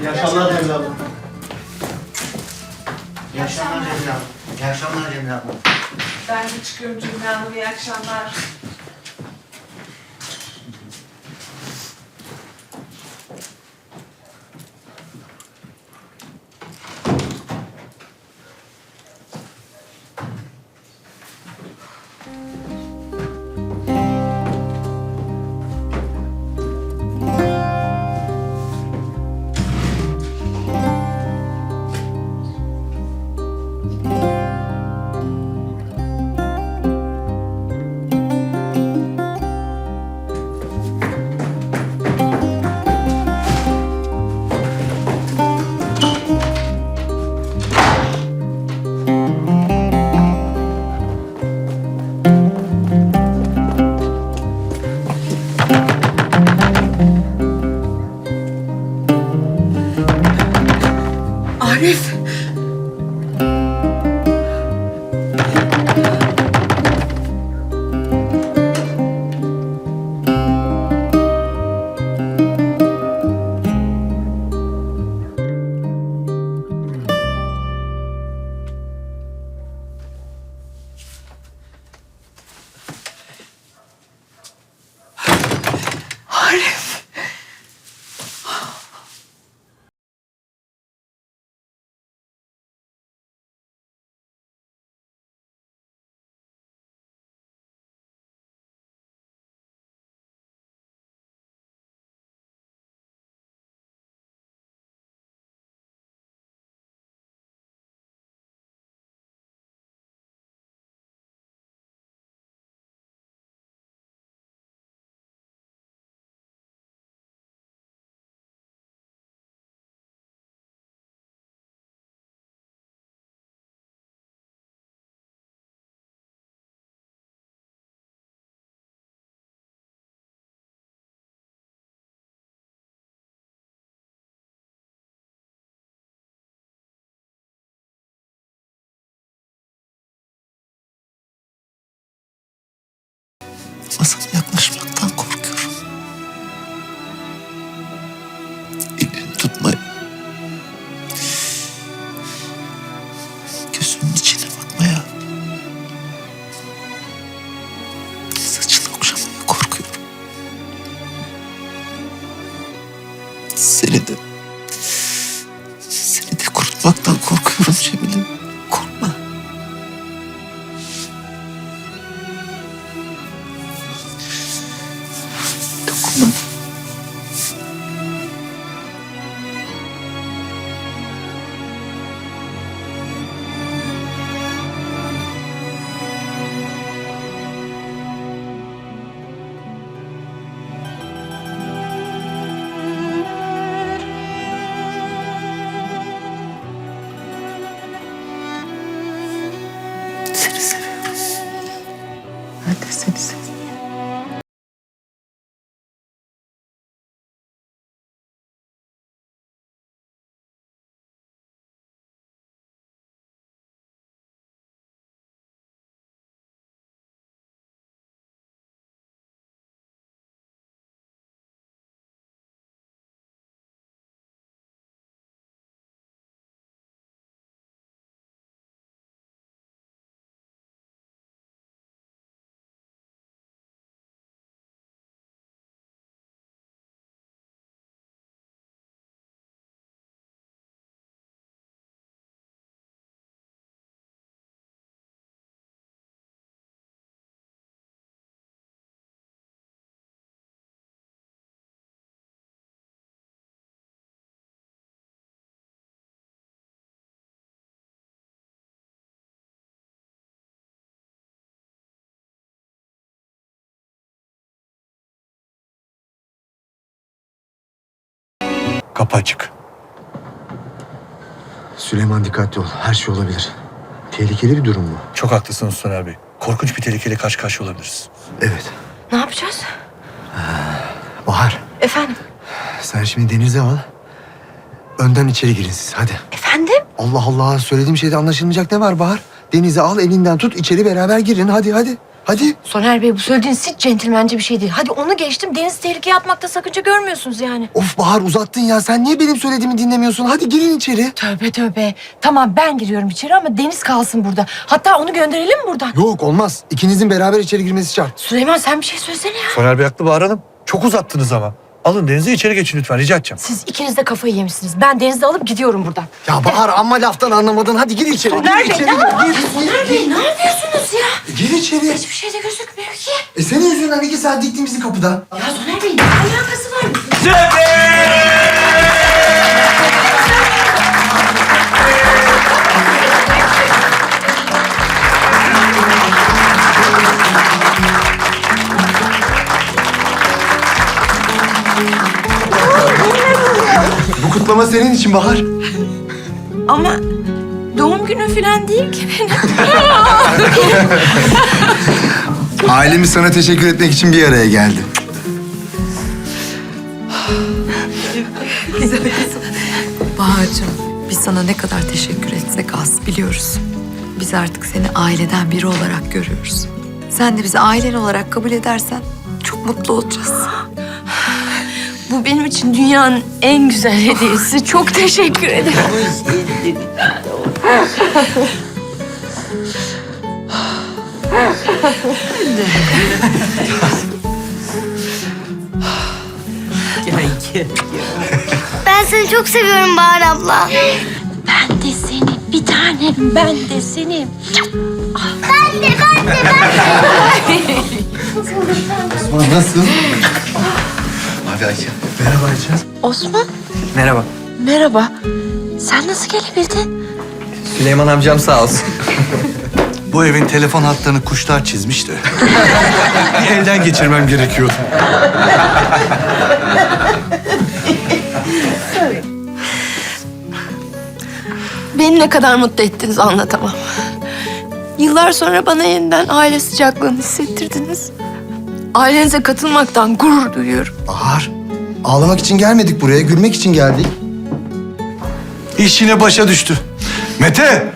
İyi akşamlar Cemil abla. İyi akşamlar Cemile abla. İyi akşamlar Cemile abla. Ben de çıkıyorum Cemile Hanım. İyi akşamlar. Yaklaşmaktan korkuyorum. Elini tutmayı. Gözünün içine bakmaya. Saçını okşamaya korkuyorum. Seni de... Seni de kurutmaktan korkuyorum Cemile. Ben Kapı açık. Süleyman dikkatli ol. Her şey olabilir. Tehlikeli bir durum mu? Çok haklısınız Soner abi. Korkunç bir tehlikeyle karşı karşıya olabiliriz. Evet. Ne yapacağız? Bahar, Efendim? sen şimdi Deniz'i al. Önden içeri girin siz hadi. Efendim? Allah Allah söylediğim şeyde anlaşılmayacak ne var Bahar? Deniz'i al elinden tut içeri beraber girin hadi hadi. Hadi. Soner Bey bu söylediğiniz hiç centilmence bir şey değil. Hadi onu geçtim. Deniz tehlikeye atmakta sakınca görmüyorsunuz yani. Of Bahar uzattın ya. Sen niye benim söylediğimi dinlemiyorsun? Hadi girin içeri. Tövbe tövbe. Tamam ben giriyorum içeri ama Deniz kalsın burada. Hatta onu gönderelim mi buradan? Yok olmaz. İkinizin beraber içeri girmesi şart. Süleyman sen bir şey söylesene ya. Soner Bey haklı Bahar Hanım. Çok uzattınız ama. Alın denize içeri geçin lütfen rica edeceğim. Siz ikiniz de kafayı yemişsiniz. Ben Deniz'i alıp gidiyorum buradan. Ya Bahar amma laftan anlamadın. Hadi gir içeri. Soner gir Bey içeri. ne Gir, gir, Soner gir, Bey ne yapıyorsunuz ya? Gir içeri. Hiçbir şey de gözükmüyor ki. E senin yüzünden iki saat diktin bizi kapıda. Ya Soner Bey ne alakası var? Bu kutlama senin için Bahar. Ama doğum günü falan değil ki benim. Ailemiz sana teşekkür etmek için bir araya geldi. Bahar'cığım biz sana ne kadar teşekkür etsek az biliyoruz. Biz artık seni aileden biri olarak görüyoruz. Sen de bizi ailen olarak kabul edersen çok mutlu olacağız. Bu benim için dünyanın en güzel hediyesi. Çok teşekkür ederim. Ben seni çok seviyorum Bahar abla. Ben de seni bir tanem. Ben de seni. Osman nasıl? Hadi Ayşe. Merhaba Ayça. Osman Merhaba. merhaba. Sen nasıl gelebildin? Süleyman amcam sağ olsun. Bu evin telefon hatlarını kuşlar çizmişti. Bir elden geçirmem gerekiyordu. Beni ne kadar mutlu ettiniz anlatamam. Yıllar sonra bana yeniden aile sıcaklığını hissettirdiniz. Ailenize katılmaktan gurur duyuyorum. Bahar. Ağlamak için gelmedik buraya. Gülmek için geldik. İş yine başa düştü. Mete!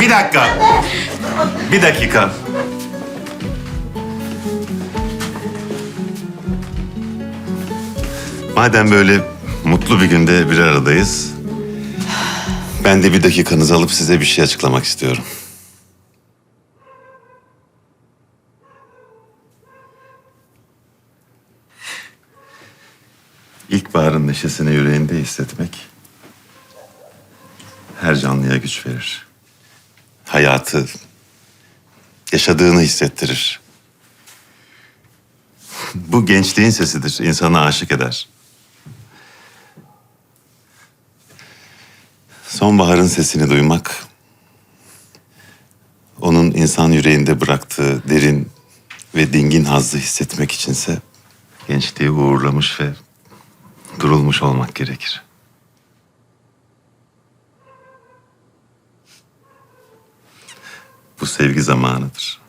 Bir dakika. Bir dakika. Madem böyle mutlu bir günde bir aradayız. Ben de bir dakikanızı alıp size bir şey açıklamak istiyorum. İlkbaharın neşesini yüreğinde hissetmek her canlıya güç verir hayatı yaşadığını hissettirir. Bu gençliğin sesidir. insanı aşık eder. Sonbaharın sesini duymak, onun insan yüreğinde bıraktığı derin ve dingin hazzı hissetmek içinse gençliği uğurlamış ve durulmuş olmak gerekir. Bu sevgi zamanıdır.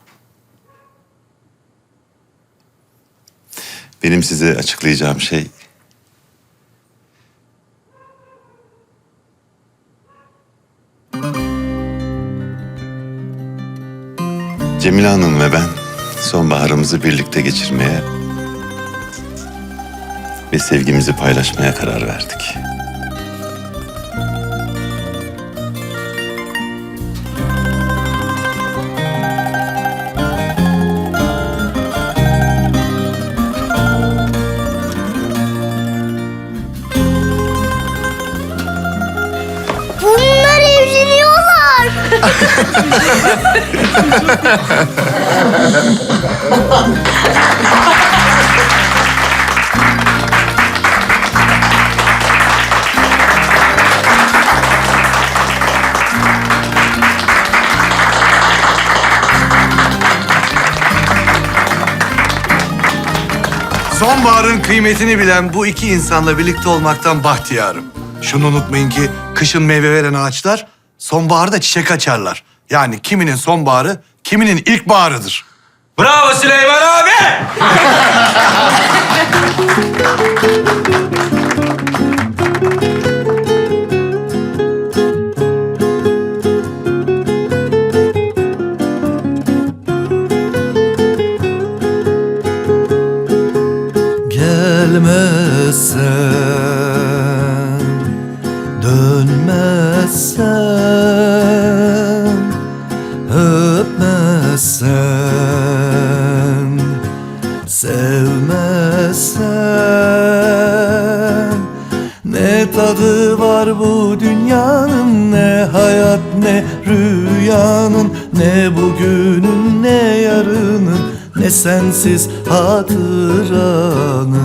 Benim size açıklayacağım şey Cemile Hanım ve ben sonbaharımızı birlikte geçirmeye ve sevgimizi paylaşmaya karar verdik. Sonbaharın kıymetini bilen bu iki insanla birlikte olmaktan bahtiyarım. Şunu unutmayın ki kışın meyve veren ağaçlar sonbaharda çiçek açarlar. Yani kiminin sonbaharı, kiminin ilkbaharıdır. Bravo Süleyman abi! Ne bugünün ne yarının Ne sensiz hatıranın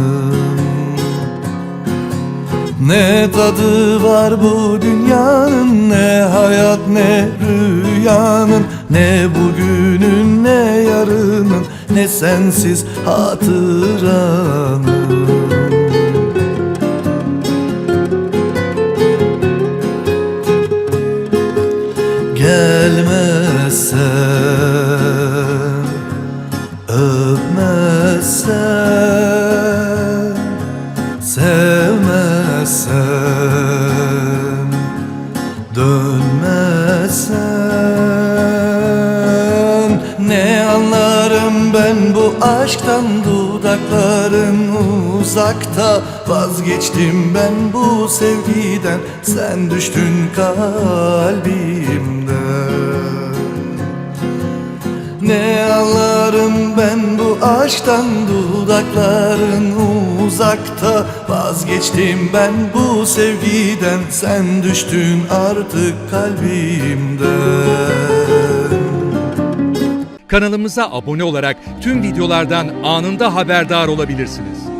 ne tadı var bu dünyanın Ne hayat ne rüyanın. Ne bugünün ne yarının Ne sensiz hatıranın Gelmezsen Öpmezsen Sevmezsen Dönmezsen. Ne anlarım ben bu aşktan Dudakların uzakta? Vazgeçtim ben bu sevgiden Sen düştün kalbimden ne anlarım ben bu aşktan dudakların uzakta Vazgeçtim ben bu sevgiden sen düştün artık kalbimden Kanalımıza abone olarak tüm videolardan anında haberdar olabilirsiniz.